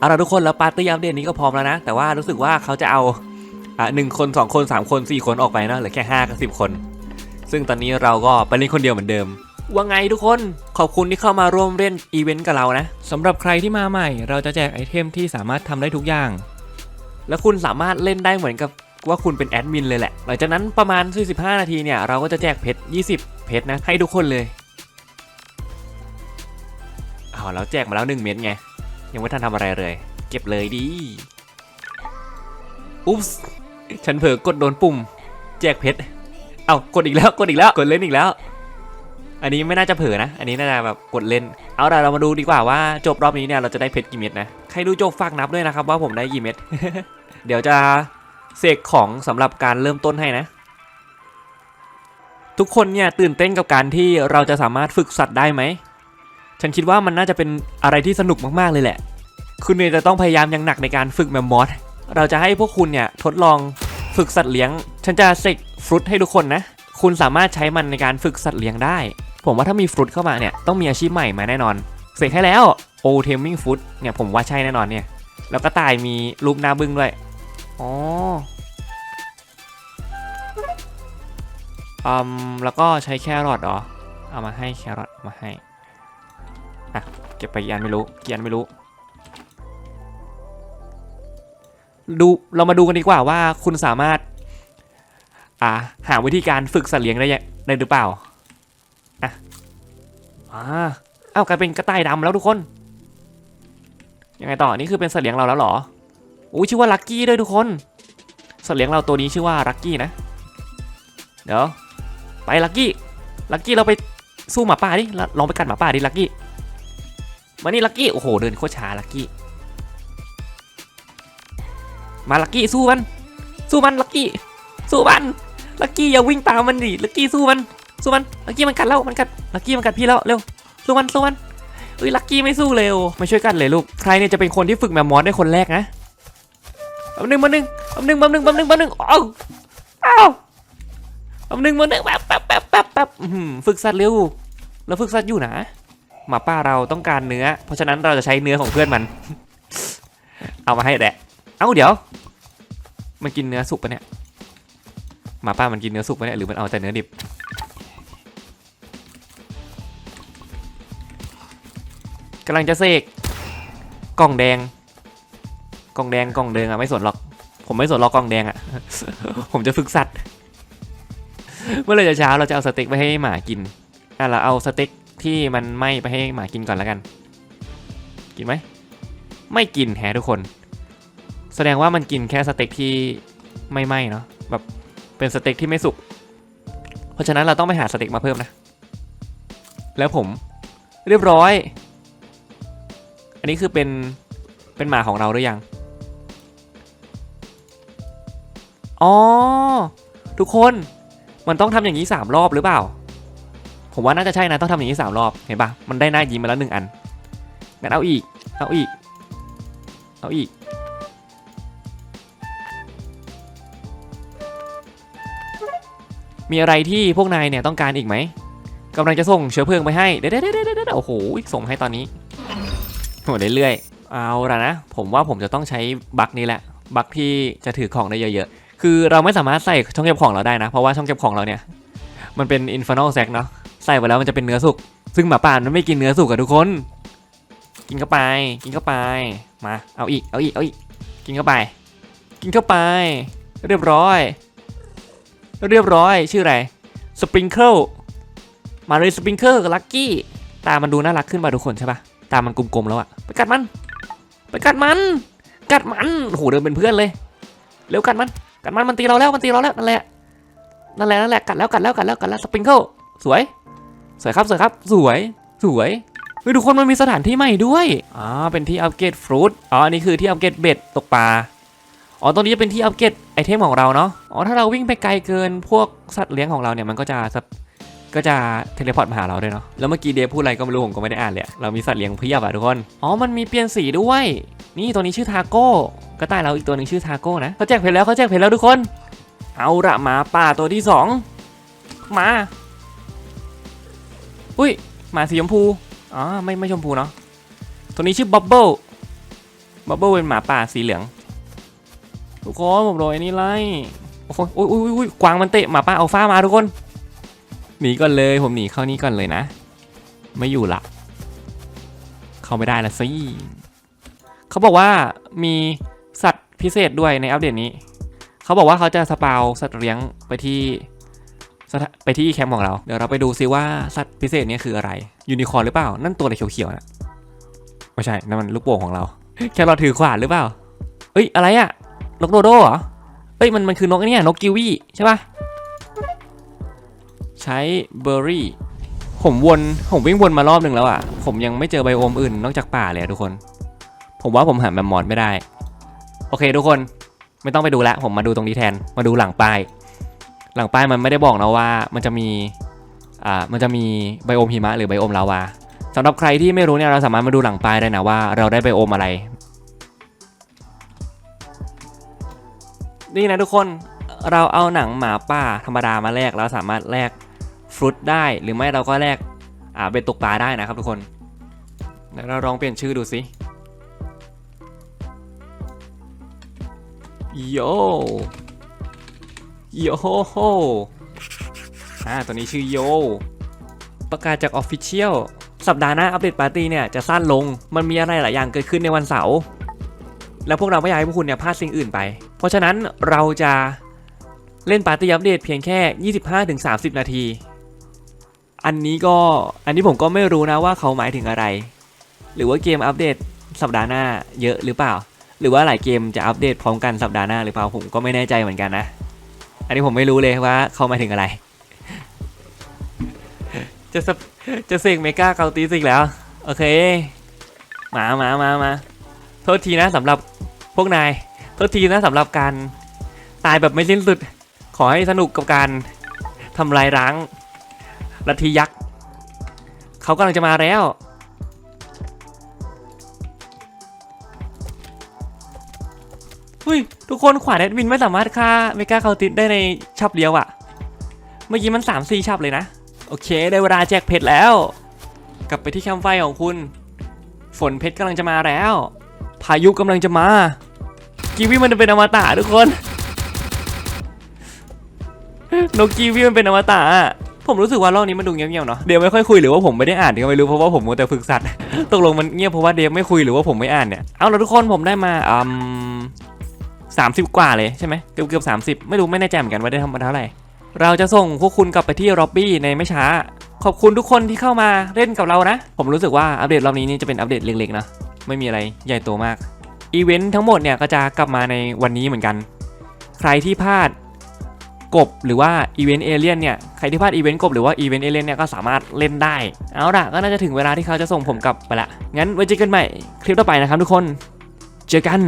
เอาละทุกคนแล้วปาร์ตี้อัปเดตนี้ก็พร้อมแล้วนะ แต่ว่ารู้สึกว่าเขาจะเอาอะหนึ่งคนสองคนสามคนสี่คนออกไปเนอะเหลือแค่ห้ากับสิบคน ซึ่งตอนนี้เราก็ไปเล่นคนเดียวเหมือนเดิม ว่าไงทุกคนขอบคุณที่เข้ามาร่วมเล่นอีเวนต์กับเรานะสำหรับใครที่มาใหม่ เราจะแจกไอเทมที่สามารถทำได้ทุกอย่าง แล้วคุณสามารถเล่นได้เหมือนกับว่าคุณเป็นแอดมินเลยแหละ หลังจากนั้นประมาณ 45 นาทีเนี่ย เราก็จะแจกเพชร 20 เพชรนะ ให้ทุกคนเลยเอาแล้วแจกมาแล้ว 1 เม็ดไง ยังไม่ทันทำอะไรเลย เก็บเลยดีอุ๊ปส์ฉันเผลอกดโดนปุ่ม แจกเพชร เอ้ากดอีกแล้วกดอีกแล้วกดเล่นอีกแล้ว อันนี้ไม่น่าจะเผลอนะ อันนี้น่าจะแบบกดเล่น เอาล่ะเรามาดูดีกว่าว่าจบรอบนี้เนี่ยเราจะได้เพชรกี่เม็ดนะ ใครดูจบฝากนับด้วยนะครับว่าผมได้กี่เม็ด เดี๋ยวจะเสกของสำหรับการเริ่มต้นให้นะ ทุกคนเนี่ยตื่นเต้นกับการที่เราจะสามารถฝึกสัตว์ได้ไหม ฉันคิดว่ามันน่าจะเป็นอะไรที่สนุกมากๆเลยแหละ คุณเนยจะต้องพยายามอย่างหนักในการฝึกแมมมอสเราจะให้พวกคุณเนี่ยทดลองฝึกสัตว์เลี้ยง ฉันจะเสกฟรุตให้ทุกคนนะ คุณสามารถใช้มันในการฝึกสัตว์เลี้ยงได้ ผมว่าถ้ามีฟรุตเข้ามาเนี่ยต้องมีอาชีพใหม่มาแน่นอน เสกให้แล้วโอเทมมิ่งฟรุตเนี่ยผมว่าใช่แน่นอนเนี่ย แล้วก็ตายมีรูปหน้าบึ้งด้วย อ๋ออืมแล้วก็ใช้แครอทเหรอ เอามาให้แครอทมาให้ อะเก็บไปกี่อันไม่รู้กี่อันไม่รู้ ดูเรามาดูกันดีกว่าว่าคุณสามารถ อ่าหาวิธีการฝึกสัตว์เลี้ยงได้ยังได้หรือเปล่าอะอ่าเอ้ากลายเป็นกระต่ายดำแล้วทุกคนยังไงต่อนี่คือเป็นสัตว์เลี้ยงเราแล้วเหรออู้ชื่อว่าลักกี้ด้วยทุกคนสัตว์เลี้ยงเราตัวนี้ชื่อว่าลักกี้นะเดี๋ยวไปลักกี้ลักกี้เราไปสู้หมาป่าดิลองไปกัดหมาป่าดิลักกี้ มานี่ลักกี้โอ้โหเดินโคตรช้าลักกี้มาลักกี้สู้มัน สู้มันลักกี้สู้มันลักกี้อย่าวิ่งตามมันดิลักกี้สู้มันสู้มันลักกี้มันกัดแล้วมันกัดลักกี้มันกัดพี่แล้วเร็วสู้มันสู้มันเอ้ยลักกี้ไม่สู้เร็วไม่ช่วยกันเลยลูกใครเนี่ยจะเป็นคนที่ฝึกแมมมอสได้คนแรกนะแป๊บนึงแป๊บนึงแป๊บนึงแป๊บนึงแป๊บนึงแป๊บนึงอ้าวอ้าวแป๊บนึงแป๊บนึงแป๊บแป๊บแป๊บแป๊บแป๊บฝึกสัตว์เร็วเราฝึกสัตว์อยู่นะ หมาป่าเราต้องการเนื้อ เพราะฉะนั้นเราจะใช้เนื้อของเพื่อนมัน เอามาให้แหละเอ้าเดี๋ยว มันกินเนื้อสุกปะเนี่ยหมาป่ามันกินเนื้อสุกปะเนี่ยหรือมันเอาแต่เนื้อดิบกำลังจะเสกกล่องแดง กล่องแดงกล่องแดงอะไม่สนหรอก ผมไม่สนหรอกกล่องแดงอะผมจะฝึกสัตว์ เมื่อไรจะเช้าเราจะเอาสเต็กไปให้หมากินอะเราเอาสเต็ก ที่มันไหม้ไปให้หมากินก่อนแล้วกัน กินไหม ไม่กินแฮทุกคน แสดงว่ามันกินแค่สเต็กที่ไม่ไหม้เนาะแบบเป็นสเต็กที่ไม่สุก เพราะฉะนั้นเราต้องไปหาสเต็กมาเพิ่มนะ แล้วผมเรียบร้อย อันนี้คือเป็นเป็นหมาของเราหรือยัง อ๋อ ทุกคนมันต้องทำอย่างนี้สามรอบหรือเปล่า ผมว่าน่าจะใช่นะต้องทำอย่างนี้สามรอบเห็นปะมันได้หน้ายิ้มมาแล้วหนึ่งอันงั้นเอาอีก เอาอีก เอาอีก มีอะไรที่พวกนายเนี่ยต้องการอีกไหมกำลังจะส่งเชื้อเพลิงไปให้เดี๋ยวเดี๋ยวเดี๋ยวเดี๋ยวโอ้โหส่งให้ตอนนี้โหเรื่อยๆเอาละนะ ผมว่าผมจะต้องใช้บัคนี้แหละ บัคที่จะถือของได้เยอะๆ คือเราไม่สามารถใส่ช่องเก็บของเราได้นะ เพราะว่าช่องเก็บของเราเนี่ย มันเป็น infernal sack เนาะ ส่ไปแล้วมันจะเป็นเนื้อสุก ซึ่งหมาป่ามันไม่กินเนื้อสุกอะทุกคน กินเข้าไป กินเข้าไป มา เอาอีก เอาอีก เอาอีก กินเข้าไป กินเข้าไป เรียบร้อย เรียบร้อย ชื่ออะไร สปริงเกิล มาเลยสปริงเกิลกับลักกี้ ตา มันดูน่ารักขึ้นมาทุกคนใช่ปะตา มันกลมๆแล้วอะไปกัดมัน ไปกัดมัน กัดมันโอ้โหเดินเป็นเพื่อนเลย เร็วกัดมัน กัดมัน มันตีเราแล้ว มันตีเราแล้ว นั่นแหละ นั่นแหละ นั่นแหละ กัดแล้ว กัดแล้ว กัดแล้ว กัดแล้ว สปริงเกิล สวย สวยครับสวยครับสวยสวยเฮ้ยทุกคนมันมีสถานที่ใหม่ด้วยอ๋อเป็นที่อัปเกรดฟรุตอ๋ออันนี้คือที่อัปเกรดเบ็ดตกปลาอ๋อตรงนี้จะเป็นที่อัปเกรดไอเทมของเราเนาะอ๋อถ้าเราวิ่งไปไกลเกินพวกสัตว์เลี้ยงของเราเนี่ยมันก็จะสะก็จะเทเลพอร์ตมาหาเราด้วยเนาะ แล้วเมื่อกี้เดฟพูดอะไรก็ไม่รู้ผมก็ไม่ได้อ่านเลยเรามีสัตว์เลี้ยงเพียบอะทุกคน อ๋อ มันมีเปลี่ยนสีด้วย นี่ตัวนี้ชื่อทาโก้กระต่ายเราอีกตัวหนึ่งชื่อทาโก้นะ เขาแจกเพจแล้วเขาแจกเพจแล้วทุกคน เอาละหมาป่าตัวที่สองมา อุ้ยหมาสีชมพูอ๋อไม่ไม่ชมพูเนาะตัวนี้ชื่อบับเบิลบับเบิ้ลเป็นหมาป่าสีเหลืองทุกคนผมโดนไอ้นี่ไล่โอ้โหอุ้ยอุ้ยอุ้ยกวางมันเตะหมาป่าอัลฟามาทุกคนหนีก่อนเลยผมหนีเข้านี่ก่อนเลยนะ ไม่อยู่ละเข้าไม่ได้ละสิเขาบอกว่ามีสัตว์พิเศษด้วยในอัปเดตนี้ เขาบอกว่าเขาจะสปาวสัตว์เลี้ยงไปที่ ไปที่แคมป์ของเรา เดี๋ยวเราไปดูซิว่าสัตว์พิเศษนี้คืออะไรยูนิคอร์นหรือเปล่า นั่นตัวอะไรเขียวๆนะไม่ใช่นั่นมันลูกโป่งของเรา แค่เราถือขวานหรือเปล่าเอ้ยอะไรอะนกโดโดเหรอเอ้ยมันมันคือนกอ้เนี่ยนกกิวีใช่ปะใช้เบอร์รี่ผมวนผมวิ่งวนมารอบหนึ่งแล้วอะผมยังไม่เจอไบโอมอื่นนอกจากป่าเลยอะทุกคน ผมว่าผมหาแบบมอดไม่ได้ โอเคทุกคนไม่ต้องไปดูแล้วผมมาดูตรงนี้แทนมาดูหลังป้าย หลังป้ายมันไม่ได้บอกนะว่ามันจะมีอ่ามันจะมีไบโอมหิมะหรือไบโอมลาวาสำหรับใครที่ไม่รู้เนี่ยเราสามารถมาดูหลังป้ายได้นะว่าเราได้ไบโอมอะไร นี่นะทุกคนเราเอาหนังหมาป่าธรรมดามาแลกแล้วสามารถแลกฟรุตได้หรือไม่เราก็แลกอ่าเป็นตกปลาได้นะครับทุกคนเดี๋ยวเราลองเปลี่ยนชื่อดูสิโย โยโฮอ่าตัวนี้ชื่อโย ประกาศจากออฟฟิเชียลสัปดาห์หน้าอัปเดตปาร์ตี้เนี่ยจะสั้นลง มันมีอะไรหลายอย่างเกิดขึ้นในวันเสาร์แล้วพวกเราไม่อยากให้พวกคุณเนี่ยพลาดสิ่งอื่นไป เพราะฉะนั้นเราจะเล่นปาร์ตี้อัปเดตเพียงแค่ 25-30 นาที อันนี้ก็อันนี้ผมก็ไม่รู้นะว่าเขาหมายถึงอะไร หรือว่าเกมอัปเดตสัปดาห์หน้าเยอะหรือเปล่า หรือว่าหลายเกมจะอัปเดตพร้อมกันสัปดาห์หน้าหรือเปล่าผมก็ไม่แน่ใจเหมือนกันนะ อันนี้ผมไม่รู้เลยว่าเขาหมายถึงอะไรจะสะจะเสกเมกาเกาตีสิกแล้ว โอเค มามามามาโทษทีนะสำหรับพวกนาย โทษทีนะสำหรับการตายแบบไม่สิ้นสุด ขอให้สนุกกับการทำลายร้างลัทธิยักษ์เขากำลังจะมาแล้ว ฮ้ยทุกคนขวานแอดมินไม่สามารถฆ่าเมกาเคาติสได้ในชับเดียวอะเมื่อกี้มัน 3 4ชับเลยนะ โอเค ได้เวลาแจกเพชรแล้ว กลับไปที่แคมป์ไฟของคุณ ฝนเพชรกำลังจะมาแล้ว พายุกำลังจะมา กีวีมันจะเป็นอมตะทุกคนนกกีวีมันเป็นอมตะผมรู้สึกว่ารอบนี้มันดูเงียบๆเนาะเดวไม่ค่อยคุยหรือว่าผมไม่ได้อ่านก็ไม่รู้เพราะว่าผมมัวแต่ฝึกสัตว์ตกลงมันเงียบเพราะว่าเดวไม่คุยหรือว่าผมไม่อ่านเนี่ยเอาละทุกคนผมได้มาอืม สามสิบกว่าเลยใช่ไหมเกือบเกือบสามสิบไม่รู้ไม่แน่ใจเหมือนกันว่าได้ทำมาเท่าไหร่ เราจะส่งพวกคุณกลับไปที่ร็อบบี้ในไม่ช้า ขอบคุณทุกคนที่เข้ามาเล่นกับเรานะ ผมรู้สึกว่าอัปเดตรอบนี้นี่จะเป็นอัปเดตเล็กๆนะไม่มีอะไรใหญ่โตมากอีเวนต์ทั้งหมดเนี่ยก็จะกลับมาในวันนี้เหมือนกัน ใครที่พลาดกบหรือว่าอีเวนต์เอเลี่ยนเนี่ยใครที่พลาดอีเวนต์กบหรือว่าอีเวนต์เอเลี่ยนเนี่ยก็สามารถเล่นได้ เอาล่ะก็น่าจะถึงเวลาที่เขาจะส่งผมกลับไปละงั้นไว้เจอกันใหม่คลิปต่อไปนะครับทุกคน เจอกัน